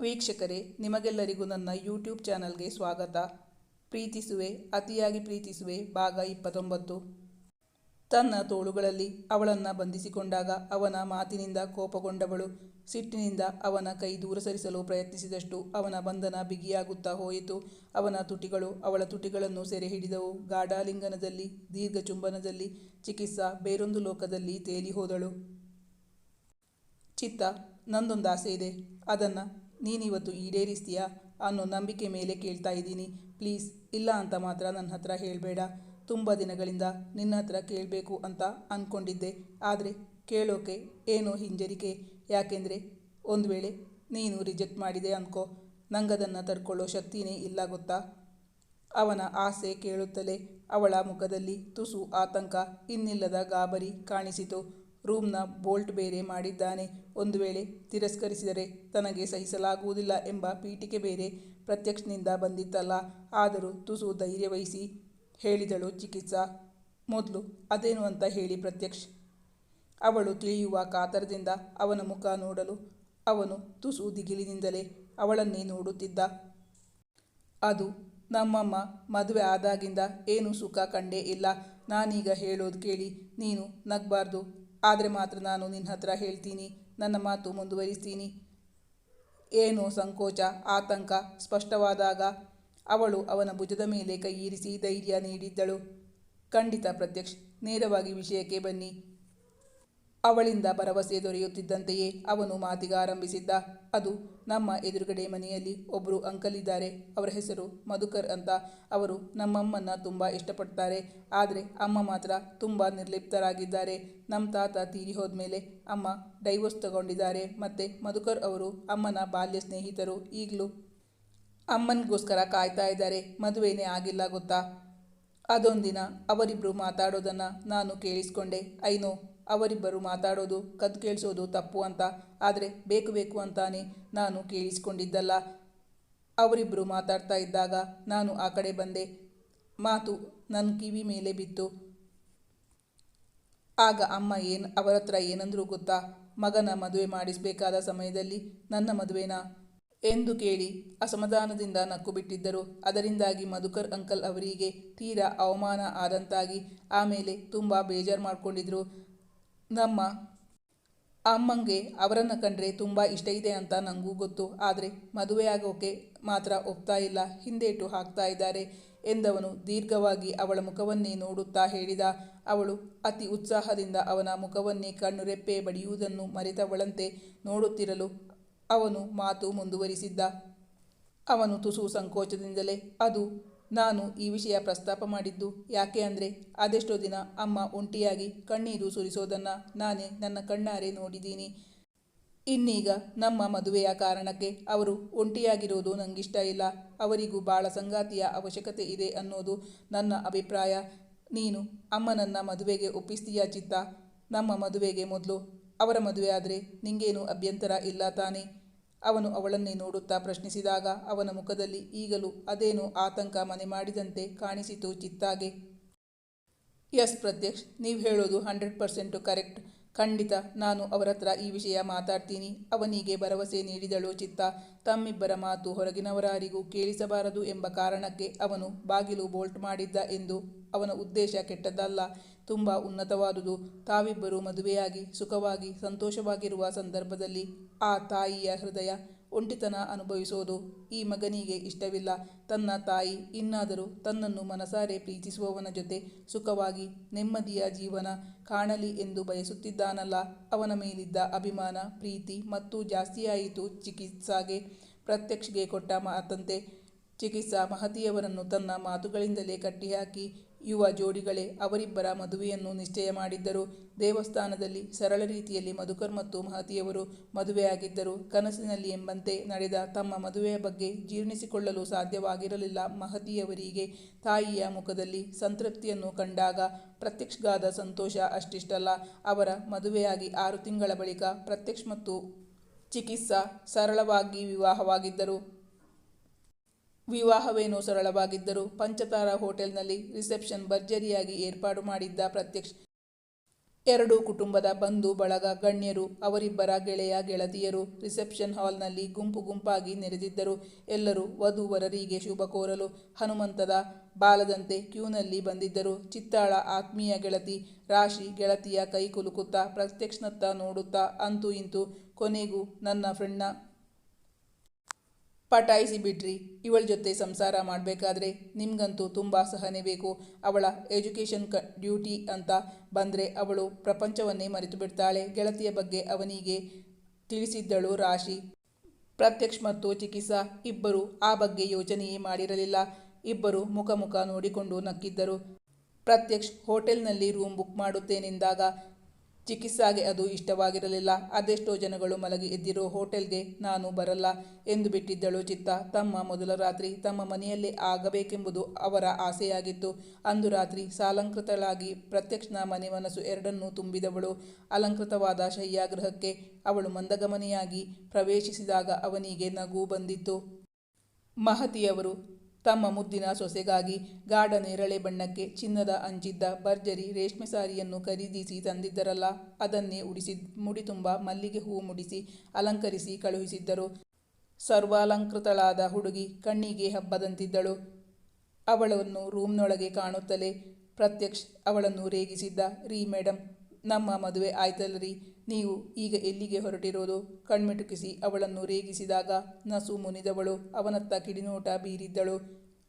ವೀಕ್ಷಕರೇ, ನಿಮಗೆಲ್ಲರಿಗೂ ನನ್ನ ಯೂಟ್ಯೂಬ್ ಚಾನಲ್ಗೆ ಸ್ವಾಗತ. ಪ್ರೀತಿಸುವೆ, ಅತಿಯಾಗಿ ಪ್ರೀತಿಸುವೆ, ಭಾಗ ಇಪ್ಪತ್ತೊಂಬತ್ತು. ತನ್ನ ತೋಳುಗಳಲ್ಲಿ ಅವಳನ್ನು ಬಂಧಿಸಿಕೊಂಡಾಗ ಅವನ ಮಾತಿನಿಂದ ಕೋಪಗೊಂಡವಳು, ಸಿಟ್ಟಿನಿಂದ ಅವನ ಕೈ ದೂರ ಸರಿಸಲು ಪ್ರಯತ್ನಿಸಿದಷ್ಟು ಅವನ ಬಂಧನ ಬಿಗಿಯಾಗುತ್ತಾ ಹೋಯಿತು. ಅವನ ತುಟಿಗಳು ಅವಳ ತುಟಿಗಳನ್ನು ಸೆರೆ ಹಿಡಿದವು. ಗಾಢಾಲಿಂಗನದಲ್ಲಿ ದೀರ್ಘ ಚುಂಬನದಲ್ಲಿ ಚಿಕಿತ್ಸಾ ಬೇರೊಂದು ಲೋಕದಲ್ಲಿ ತೇಲಿ ಹೋದಳು ಚಿತ್ತ, ನಂದೊಂದು ಆಸೆ ಇದೆ. ಅದನ್ನು ನೀನಿವತ್ತು ಈಡೇರಿಸ್ತೀಯಾ ಅನ್ನೋ ನಂಬಿಕೆ ಮೇಲೆ ಕೇಳ್ತಾ ಇದ್ದೀನಿ. ಪ್ಲೀಸ್, ಇಲ್ಲ ಅಂತ ಮಾತ್ರ ನನ್ನ ಹತ್ರ ಹೇಳಬೇಡ. ತುಂಬ ದಿನಗಳಿಂದ ನಿನ್ನ ಹತ್ರ ಕೇಳಬೇಕು ಅಂತ ಅಂದ್ಕೊಂಡಿದ್ದೆ ಆದರೆ ಕೇಳೋಕೆ ಏನೋ ಹಿಂಜರಿಕೆ. ಯಾಕೆಂದರೆ ಒಂದು ವೇಳೆ ನೀನು ರಿಜೆಕ್ಟ್ ಮಾಡಿದೆ ಅಂದ್ಕೋ ನಂಗದನ್ನು ತಡ್ಕೊಳ್ಳೋ ಶಕ್ತಿನೇ ಇಲ್ಲ ಗೊತ್ತಾ? ಅವನ ಆಸೆ ಕೇಳುತ್ತಲೇ ಅವಳ ಮುಖದಲ್ಲಿ ತುಸು ಆತಂಕ, ಇನ್ನಿಲ್ಲದ ಗಾಬರಿ ಕಾಣಿಸಿತು. ರೂಮ್ನ ಬೋಲ್ಟ್ ಬೇರೆ ಮಾಡಿದ್ದಾನೆ. ಒಂದು ವೇಳೆ ತಿರಸ್ಕರಿಸಿದರೆ ತನಗೆ ಸಹಿಸಲಾಗುವುದಿಲ್ಲ ಎಂಬ ಪೀಠಿಕೆ ಬೇರೆ ಪ್ರತ್ಯಕ್ಷನಿಂದ ಬಂದಿತ್ತಲ್ಲ. ಆದರೂ ತುಸು ಧೈರ್ಯ ವಹಿಸಿ ಹೇಳಿದಳು ಚಿಕಿತ್ಸಾ. ಮೊದಲು ಅದೇನು ಅಂತ ಹೇಳಿ ಪ್ರತ್ಯಕ್ಷ್. ಅವಳು ತಿಳಿಯುವ ಕಾತರದಿಂದ ಅವನ ಮುಖ ನೋಡಲು ಅವನು ತುಸು ದಿಗಿಲಿನಿಂದಲೇ ಅವಳನ್ನೇ ನೋಡುತ್ತಿದ್ದ. ಅದು ನಮ್ಮಮ್ಮ ಮದುವೆ ಆದಾಗಿಂದ ಏನು ಸುಖ ಕಂಡೇ ಇಲ್ಲ. ನಾನೀಗ ಹೇಳೋದು ಕೇಳಿ ನೀನು ನಗಬಾರ್ದು. ಆದರೆ ಮಾತ್ರ ನಾನು ನಿನ್ನ ಹತ್ರ ಹೇಳ್ತೀನಿ, ನನ್ನ ಮಾತು ಮುಂದುವರಿಸ್ತೀನಿ. ಏನೋ ಸಂಕೋಚ, ಆತಂಕ ಸ್ಪಷ್ಟವಾದಾಗ ಅವಳು ಅವನ ಭುಜದ ಮೇಲೆ ಕೈಯಿರಿಸಿ ಧೈರ್ಯ ನೀಡಿದ್ದಳು. ಖಂಡಿತ ಪ್ರತ್ಯಕ್ಷ್, ನೇರವಾಗಿ ವಿಷಯಕ್ಕೆ ಬನ್ನಿ. ಅವಳಿಂದ ಭರವಸೆ ದೊರೆಯುತ್ತಿದ್ದಂತೆಯೇ ಅವನು ಮಾತಿಗಾರಂಭಿಸಿದ್ದ ಅದು ನಮ್ಮ ಎದುರುಗಡೆ ಮನೆಯಲ್ಲಿ ಒಬ್ಬರು ಅಂಕಲ್ ಇದ್ದಾರೆ ಅವರ ಹೆಸರು ಮಧುಕರ್ ಅಂತ. ಅವರು ನಮ್ಮಮ್ಮನ್ನ ತುಂಬ ಇಷ್ಟಪಡ್ತಾರೆ. ಆದರೆ ಅಮ್ಮ ಮಾತ್ರ ತುಂಬ ನಿರ್ಲಿಪ್ತರಾಗಿದ್ದಾರೆ. ನಮ್ಮ ತಾತ ತೀರಿ ಹೋದ್ಮೇಲೆ ಅಮ್ಮ ಡೈವೋರ್ಸ್ ತಗೊಂಡಿದ್ದಾರೆ. ಮತ್ತು ಮಧುಕರ್ ಅವರು ಅಮ್ಮನ ಬಾಲ್ಯ ಸ್ನೇಹಿತರು. ಈಗಲೂ ಅಮ್ಮನಿಗೋಸ್ಕರ ಕಾಯ್ತಾ ಇದ್ದಾರೆ. ಮದುವೆನೇ ಆಗಿಲ್ಲ ಗೊತ್ತಾ? ಅದೊಂದಿನ ಅವರಿಬ್ಬರು ಮಾತಾಡೋದನ್ನು ನಾನು ಕೇಳಿಸ್ಕೊಂಡೆ. ಐನೋ ಅವರಿಬ್ಬರು ಮಾತಾಡೋದು, ಕದ್ದು ಕೇಳಿಸೋದು ತಪ್ಪು ಅಂತ. ಆದರೆ ಬೇಕು ಬೇಕು ಅಂತಾನೆ ನಾನು ಕೇಳಿಸ್ಕೊಂಡಿದ್ದಲ್ಲ. ಅವರಿಬ್ಬರು ಮಾತಾಡ್ತಾ ಇದ್ದಾಗ ನಾನು ಆ ಕಡೆ ಬಂದೆ. ಮಾತು ನನ್ನ ಕಿವಿ ಮೇಲೆ ಬಿತ್ತು. ಆಗ ಅಮ್ಮ ಏನು, ಅವರ ಹತ್ರ ಏನಂದರೂ ಗೊತ್ತಾ? ಮಗನ ಮದುವೆ ಮಾಡಿಸಬೇಕಾದ ಸಮಯದಲ್ಲಿ ನನ್ನ ಮದುವೆನಾ? ಎಂದು ಕೇಳಿ ಅಸಮಾಧಾನದಿಂದ ನಕ್ಕು ಬಿಟ್ಟಿದ್ದರು. ಅದರಿಂದಾಗಿ ಮಧುಕರ್ ಅಂಕಲ್ ಅವರಿಗೆ ತೀರಾ ಅವಮಾನ ಆದಂತಾಗಿ ಆಮೇಲೆ ತುಂಬ ಬೇಜಾರು ಮಾಡ್ಕೊಂಡಿದ್ರು. ನಮ್ಮ ಅಮ್ಮಂಗೆ ಅವರನ್ನು ಕಂಡ್ರೆ ತುಂಬ ಇಷ್ಟ ಇದೆ ಅಂತ ನನಗೂ ಗೊತ್ತು. ಆದರೆ ಮದುವೆ ಆಗೋಕೆ ಮಾತ್ರ ಒಪ್ತಾ ಇಲ್ಲ. ಹಿಂದೇಟು ಹಾಕ್ತಾ ಇದ್ದಾರೆ ಎಂದವನು ದೀರ್ಘವಾಗಿ ಅವಳ ಮುಖವನ್ನೇ ನೋಡುತ್ತಾ ಹೇಳಿದ. ಅವಳು ಅತಿ ಉತ್ಸಾಹದಿಂದ ಅವನ ಮುಖವನ್ನೇ ಕಣ್ಣು ರೆಪ್ಪೆ ಬಡಿಯುವುದನ್ನು ಮರೆತವಳಂತೆ ನೋಡುತ್ತಿರಲು ಅವನು ಮಾತು ಮುಂದುವರಿಸಿದ್ದ. ಅವನು ತುಸು ಸಂಕೋಚದಿಂದಲೇ ಅದು ನಾನು ಈ ವಿಷಯ ಪ್ರಸ್ತಾಪ ಮಾಡಿದ್ದು ಯಾಕೆ ಅಂದರೆ ಅದೆಷ್ಟೋ ದಿನ ಅಮ್ಮ ಒಂಟಿಯಾಗಿ ಕಣ್ಣೀರು ಸುರಿಸೋದನ್ನು ನಾನೇ ನನ್ನ ಕಣ್ಣಾರೆ ನೋಡಿದ್ದೀನಿ. ಇನ್ನೀಗ ನಮ್ಮ ಮದುವೆಯ ಕಾರಣಕ್ಕೆ ಅವರು ಒಂಟಿಯಾಗಿರೋದು ನನಗಿಷ್ಟ ಇಲ್ಲ. ಅವರಿಗೂ ಭಾಳ ಸಂಗಾತಿಯ ಅವಶ್ಯಕತೆ ಇದೆ ಅನ್ನೋದು ನನ್ನ ಅಭಿಪ್ರಾಯ. ನೀನು ಅಮ್ಮನನ್ನ ಮದುವೆಗೆ ಒಪ್ಪಿಸ್ತೀಯ ಚಿತ್ತ? ನಮ್ಮ ಮದುವೆಗೆ ಮೊದಲು. ಅವರ ಮದುವೆ ಆದರೆ ನಿಂಗೇನು ಅಭ್ಯಂತರ ಇಲ್ಲ ತಾನೇ? ಅವನು ಅವಳನ್ನೇ ನೋಡುತ್ತಾ ಪ್ರಶ್ನಿಸಿದಾಗ ಅವನ ಮುಖದಲ್ಲಿ ಈಗಲೂ ಅದೇನು ಆತಂಕ ಮನೆ ಮಾಡಿದಂತೆ ಕಾಣಿಸಿತು ಚಿತ್ತಾಗೆ. ಎಸ್ ಪ್ರತ್ಯಕ್ಷ್, ನೀವು ಹೇಳೋದು ಹಂಡ್ರೆಡ್ ಪರ್ಸೆಂಟು ಕರೆಕ್ಟ್. ಖಂಡಿತ, ನಾನು ಅವರ ಹತ್ರ ಈ ವಿಷಯ ಮಾತಾಡ್ತೀನಿ. ಅವನಿಗೆ ಭರವಸೆ ನೀಡಿದಳು ಚಿತ್ತ. ತಮ್ಮಿಬ್ಬರ ಮಾತು ಹೊರಗಿನವರಾರಿಗೂ ಕೇಳಿಸಬಾರದು ಎಂಬ ಕಾರಣಕ್ಕೆ ಅವನು ಬಾಗಿಲು ಬೋಲ್ಟ್ ಮಾಡಿದ್ದ ಎಂದು ಅವನ ಉದ್ದೇಶ ಕೆಟ್ಟದ್ದಲ್ಲ, ತುಂಬ ಉನ್ನತವಾದುದು. ತಾವಿಬ್ಬರು ಮದುವೆಯಾಗಿ, ಸುಖವಾಗಿ, ಸಂತೋಷವಾಗಿರುವ ಸಂದರ್ಭದಲ್ಲಿ ಆ ತಾಯಿಯ ಹೃದಯ ಒಂಟಿತನ ಅನುಭವಿಸೋದು ಈ ಮಗನಿಗೆ ಇಷ್ಟವಿಲ್ಲ. ತನ್ನ ತಾಯಿ ಇನ್ನಾದರೂ ತನ್ನನ್ನು ಮನಸಾರೆ ಪ್ರೀತಿಸುವವನ ಜೊತೆ ಸುಖವಾಗಿ, ನೆಮ್ಮದಿಯ ಜೀವನ ಕಾಣಲಿ ಎಂದು ಬಯಸುತ್ತಿದ್ದಾನಲ್ಲ. ಅವನ ಮೇಲಿದ್ದ ಅಭಿಮಾನ, ಪ್ರೀತಿ ಮತ್ತು ಜಾಸ್ತಿಯಾಯಿತು ಚಿಕಿತ್ಸಾಗೆ. ಪ್ರತ್ಯಕ್ಷಗೆ ಕೊಟ್ಟ ಮಾತಂತೆ ಚಿಕಿತ್ಸಾ ಮಹತಿಯವರನ್ನು ತನ್ನ ಮಾತುಗಳಿಂದಲೇ ಕಟ್ಟಿಹಾಕಿ ಯುವ ಜೋಡಿಗಳೇ, ಅವರಿಬ್ಬರ ಮದುವೆಯನ್ನು ನಿಶ್ಚಯ ಮಾಡಿದ್ದರು. ದೇವಸ್ಥಾನದಲ್ಲಿ ಸರಳ ರೀತಿಯಲ್ಲಿ ಮಧುಕರ್ ಮತ್ತು ಮಹತಿಯವರು ಮದುವೆಯಾಗಿದ್ದರು. ಕನಸಿನಲ್ಲಿ ಎಂಬಂತೆ ನಡೆದ ತಮ್ಮ ಮದುವೆಯ ಬಗ್ಗೆ ಜೀರ್ಣಿಸಿಕೊಳ್ಳಲು ಸಾಧ್ಯವಾಗಿರಲಿಲ್ಲ. ಮಹತಿಯವರಿಗೆ ತಾಯಿಯ ಮುಖದಲ್ಲಿ ಸಂತೃಪ್ತಿಯನ್ನು ಕಂಡಾಗ ಪ್ರತ್ಯಕ್ಷಗಾದ ಸಂತೋಷ ಅಷ್ಟಿಷ್ಟಲ್ಲ. ಅವರ ಮದುವೆಯಾಗಿ ಆರು ತಿಂಗಳ ಬಳಿಕ ಪ್ರತ್ಯಕ್ಷ ಮತ್ತು ಚಿಕಿತ್ಸಾ ಸರಳವಾಗಿ ವಿವಾಹವಾಗಿದ್ದರು. ವಿವಾಹವೇನೋ ಸರಳವಾಗಿದ್ದರೂ ಪಂಚತಾರ ಹೋಟೆಲ್ನಲ್ಲಿ ರಿಸೆಪ್ಷನ್ ಭರ್ಜರಿಯಾಗಿ ಏರ್ಪಾಡು ಮಾಡಿದ್ದ ಪ್ರತ್ಯಕ್ಷ ಎರಡೂ ಕುಟುಂಬದ ಬಂಧು, ಬಳಗ, ಗಣ್ಯರು, ಅವರಿಬ್ಬರ ಗೆಳೆಯ, ಗೆಳತಿಯರು ರಿಸೆಪ್ಷನ್ ಹಾಲ್ನಲ್ಲಿ ಗುಂಪು ಗುಂಪಾಗಿ ನೆರೆದಿದ್ದರು. ಎಲ್ಲರೂ ವಧು-ವರರಿಗೆ ಶುಭ ಕೋರಲು ಹನುಮಂತದ ಬಾಲದಂತೆ ಕ್ಯೂನಲ್ಲಿ ಬಂದಿದ್ದರು. ಚಿತ್ತಾಳ ಆತ್ಮೀಯ ಗೆಳತಿ ರಾಶಿ ಗೆಳತಿಯ ಕೈ ಕುಲುಕುತ್ತಾ ಪ್ರತ್ಯಕ್ಷನತ್ತ ನೋಡುತ್ತಾ ಅಂತೂ ಇಂತೂ ಕೊನೆಗೂ ನನ್ನ ಫ್ರೆಂಡ್ನ ಪಟಾಯಿಸಿ ಬಿಡ್ರಿ. ಇವಳ ಜೊತೆ ಸಂಸಾರ ಮಾಡಬೇಕಾದ್ರೆ ನಿಮಗಂತೂ ತುಂಬ ಸಹನೆ ಬೇಕು. ಅವಳ ಎಜುಕೇಷನ್ ಕ, ಡ್ಯೂಟಿ ಅಂತ ಬಂದರೆ ಅವಳು ಪ್ರಪಂಚವನ್ನೇ ಮರೆತು ಬಿಡ್ತಾಳೆ. ಗೆಳತಿಯ ಬಗ್ಗೆ ಅವನಿಗೆ ತಿಳಿಸಿದ್ದಳು ರಾಶಿ. ಪ್ರತ್ಯಕ್ಷ ಮತ್ತು ಚಿಕಿತ್ಸಾ, ಇಬ್ಬರು ಆ ಬಗ್ಗೆ ಯೋಚನೆಯೇ ಮಾಡಿರಲಿಲ್ಲ. ಇಬ್ಬರು ಮುಖ ಮುಖ ನೋಡಿಕೊಂಡು ನಕ್ಕಿದ್ದರು. ಪ್ರತ್ಯಕ್ಷ ಹೋಟೆಲ್ನಲ್ಲಿ ರೂಮ್ ಬುಕ್ ಮಾಡುತ್ತೇನೆಂದಾಗ ಚಿಕಿತ್ಸಾಗೆ ಅದು ಇಷ್ಟವಾಗಿರಲಿಲ್ಲ. ಅದೆಷ್ಟೋ ಜನಗಳು ಮಲಗಿ ಎದ್ದಿರೋ ಹೋಟೆಲ್ಗೆ ನಾನು ಬರಲ್ಲ ಎಂದು ಬಿಟ್ಟಿದ್ದಳು ಚಿತ್ತ. ತಮ್ಮ ಮೊದಲ ರಾತ್ರಿ ತಮ್ಮ ಮನೆಯಲ್ಲೇ ಆಗಬೇಕೆಂಬುದು ಅವರ ಆಸೆಯಾಗಿತ್ತು. ಅಂದು ರಾತ್ರಿ ಸಾಲಂಕೃತಳಾಗಿ ಪ್ರತ್ಯಕ್ಷನ ಮನೆ ಮನಸ್ಸು ಎರಡನ್ನೂ ತುಂಬಿದವಳು. ಅಲಂಕೃತವಾದ ಶಯ್ಯಾಗೃಹಕ್ಕೆ ಅವಳು ಮಂದಗಮನೆಯಾಗಿ ಪ್ರವೇಶಿಸಿದಾಗ ಅವನಿಗೆ ನಗು ಬಂದಿತ್ತು. ಮಹತಿಯವರು ತಮ್ಮ ಮುದ್ದಿನ ಸೊಸೆಗಾಗಿ ಗಾಢ ನೇರಳೆ ಬಣ್ಣಕ್ಕೆ ಚಿನ್ನದ ಅಂಚಿದ್ದ ಭರ್ಜರಿ ರೇಷ್ಮೆ ಸಾರಿಯನ್ನು ಖರೀದಿಸಿ ತಂದಿದ್ದರಲ್ಲ, ಅದನ್ನೇ ಉಡಿಸಿ, ಮುಡಿತುಂಬ ಮಲ್ಲಿಗೆ ಹೂವು ಮುಡಿಸಿ ಅಲಂಕರಿಸಿ ಕಳುಹಿಸಿದ್ದರು. ಸರ್ವಾಲಂಕೃತಳಾದ ಹುಡುಗಿ ಕಣ್ಣಿಗೆ ಹಬ್ಬದಂತಿದ್ದಳು. ಅವಳನ್ನು ರೂಮ್ನೊಳಗೆ ಕಾಣುತ್ತಲೇ ಪ್ರತ್ಯಕ್ಷ್ ಅವಳನ್ನು ರೇಗಿಸಿದ್ದ ರೀ ಮೇಡಮ್ ನಮ್ಮ ಮದುವೆ ಆಯ್ತಲ್ಲರಿ? ನೀವು ಈಗ ಎಲ್ಲಿಗೆ ಹೊರಟಿರೋದು? ಕಣ್ಮಿಟುಕಿಸಿ ಅವಳನ್ನು ರೇಗಿಸಿದಾಗ ನಸು ಮುನಿದವಳು, ಅವನತ್ತ ಕಿಡಿನೋಟ ಬೀರಿದ್ದಳು.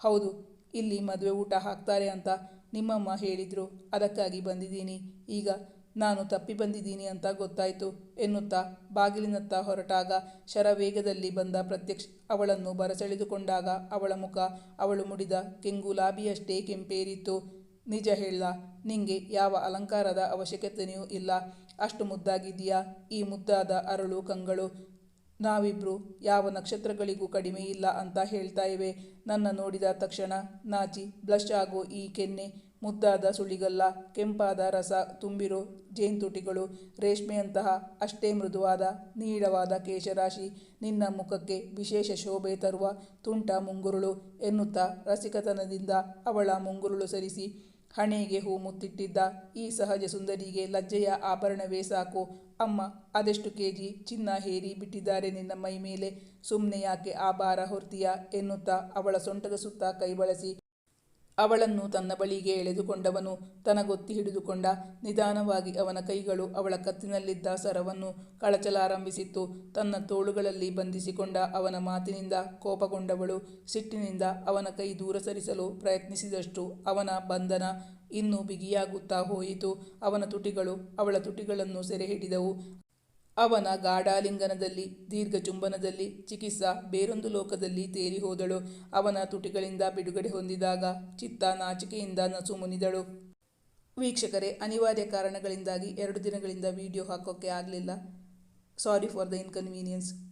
ಹೌದು, ಇಲ್ಲಿ ಮದುವೆ ಊಟ ಹಾಕ್ತಾರೆ ಅಂತ ನಿಮ್ಮಮ್ಮ ಹೇಳಿದ್ರು. ಅದಕ್ಕಾಗಿ ಬಂದಿದ್ದೀನಿ. ಈಗ ನಾನು ತಪ್ಪಿ ಬಂದಿದ್ದೀನಿ ಅಂತ ಗೊತ್ತಾಯಿತು ಎನ್ನುತ್ತಾ ಬಾಗಿಲಿನತ್ತ ಹೊರಟಾಗ ಶರವೇಗದಲ್ಲಿ ಬಂದ ಪ್ರತ್ಯಕ್ಷ ಅವಳನ್ನು ಬರಸೆಳೆದುಕೊಂಡಾಗ ಅವಳ ಮುಖ ಅವಳು ಮುಡಿದ ಕೆಂಗುಲಾಬಿಯಷ್ಟೇ ಕೆಂಪೇರಿತ್ತು. ನಿಜ ಹೇಳ, ನಿಂಗೆ ಯಾವ ಅಲಂಕಾರದ ಅವಶ್ಯಕತೆಯೂ ಇಲ್ಲ. ಅಷ್ಟು ಮುದ್ದಾಗಿದೆಯಾ ಈ ಮುದ್ದಾದ ಅರಳು ಕಂಗಳು. ನಾವಿಬ್ರು ಯಾವ ನಕ್ಷತ್ರಗಳಿಗೂ ಕಡಿಮೆ ಇಲ್ಲ ಅಂತ ಹೇಳ್ತಾ ಇವೆ. ನನ್ನ ನೋಡಿದ ತಕ್ಷಣ ನಾಚಿ, ಬ್ಲಶ್ ಆಗೋ ಈ ಕೆನ್ನೆ ಮುದ್ದಾದ ಸುಳಿಗಲ್ಲ. ಕೆಂಪಾದ ರಸ ತುಂಬಿರೋ ಜೇನ್ತುಟಿಗಳು ರೇಷ್ಮೆಯಂತಹ ಅಷ್ಟೇ ಮೃದುವಾದ, ನೀಳವಾದ ಕೇಶರಾಶಿ ನಿನ್ನ ಮುಖಕ್ಕೆ ವಿಶೇಷ ಶೋಭೆ ತರುವ ತುಂಟ ಮುಂಗುರುಳು ಎನ್ನುತ್ತಾ ರಸಿಕತನದಿಂದ ಅವಳ ಮುಂಗುರುಳು ಸರಿಸಿ ಹಣೆಗೆ ಹೂ ಮುತ್ತಿಟ್ಟಿದ್ದ ಈ ಸಹಜ ಸುಂದರಿಗೆ ಲಜ್ಜೆಯ ಆಭರಣವೇ ಸಾಕು. ಅಮ್ಮ, ಅದೆಷ್ಟು ಕೆಜಿ ಚಿನ್ನ ಹೇರಿ ಬಿಟ್ಟಿದ್ದಾರೆ ನಿನ್ನ ಮೈ ಮೇಲೆ ಸುಮ್ಮನೆ ಯಾಕೆ ಆ ಭಾರ ಹೊರ್ತೀಯ ಎನ್ನುತ್ತಾ ಅವಳ ಸೊಂಟದ ಸುತ್ತ ಕೈ ಬಳಸಿ ಅವಳನ್ನು ತನ್ನ ಬಳಿಗೆ ಎಳೆದುಕೊಂಡವನು ತನಗೊತ್ತಿ ಹಿಡಿದುಕೊಂಡ ನಿಧಾನವಾಗಿ ಅವನ ಕೈಗಳು ಅವಳ ಕತ್ತಿನಲ್ಲಿದ್ದ ಸರವನ್ನು ಕಳಚಲಾರಂಭಿಸಿತ್ತು. ತನ್ನ ತೋಳುಗಳಲ್ಲಿ ಬಂಧಿಸಿಕೊಂಡ ಅವನ ಮಾತಿನಿಂದ ಕೋಪಗೊಂಡವಳು ಸಿಟ್ಟಿನಿಂದ ಅವನ ಕೈ ದೂರ ಸರಿಸಲು ಪ್ರಯತ್ನಿಸಿದಷ್ಟು ಅವನ ಬಂಧನ ಇನ್ನೂ ಬಿಗಿಯಾಗುತ್ತಾ ಹೋಯಿತು. ಅವನ ತುಟಿಗಳು ಅವಳ ತುಟಿಗಳನ್ನು ಸೆರೆ ಹಿಡಿದವು ಅವನ ಗಾಢಾಲಿಂಗನದಲ್ಲಿ, ದೀರ್ಘ ಚುಂಬನದಲ್ಲಿ, ಚಿಕಿತ್ಸಾ ಬೇರೊಂದು ಲೋಕದಲ್ಲಿ ತೇರಿ ಹೋದಳು. ಅವನ ತುಟಿಗಳಿಂದ ಬಿಡುಗಡೆ ಹೊಂದಿದಾಗ ಚಿತ್ತ ನಾಚಿಕೆಯಿಂದ ನಸು ಮುನಿದಳು. ವೀಕ್ಷಕರೇ, ಅನಿವಾರ್ಯ ಕಾರಣಗಳಿಂದಾಗಿ ಎರಡು ದಿನಗಳಿಂದ ವಿಡಿಯೋ ಹಾಕೋಕ್ಕೆ ಆಗಲಿಲ್ಲ. Sorry for the inconvenience